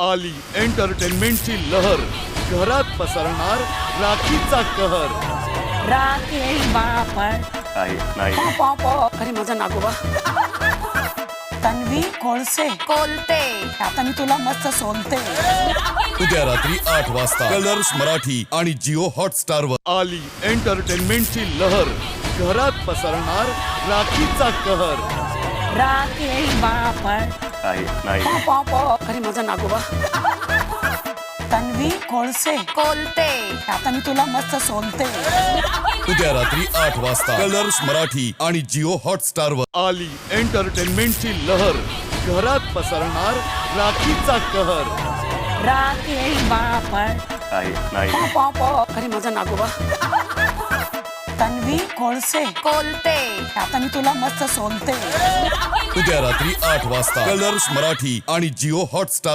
आली एंटरटेनमेंटची लहर. घरात पसरणार राखीचा कहर. राकेश बापट. नाही नाही. पॉप अरे माझा नागोबा. तन्वी कोळसे. कोलते. आता मी तुला मस्त सोलते. उद्या रात्री आठ वाजता कलर्स मराठी आणि जिओ हॉटस्टार वर आली एंटरटेनमेंटची लहर. घरात पसरणार राखीचा कहर. राकेश बापट नाही नाही. पॉप अरे माझा नागोबा. तन्वी कोळसे. कोलते. आता मी तुला मस्त सोलते. उद्या रात्री आठ वाजता. कलर्स मराठी आणि जिओ हॉटस्टार वर आली एंटरटेनमेंटची लहर. घरात पसरणार राखीचा कहर. राकेश बापट नाही नाही. पॉप अरे माझा नागोबा. तन्वी कोळसे. कोलते. आता मी तुला मस्त सोलते. उद्या रात्री आठ वाजता कलर्स मराठी आणि जिओ हॉटस्टार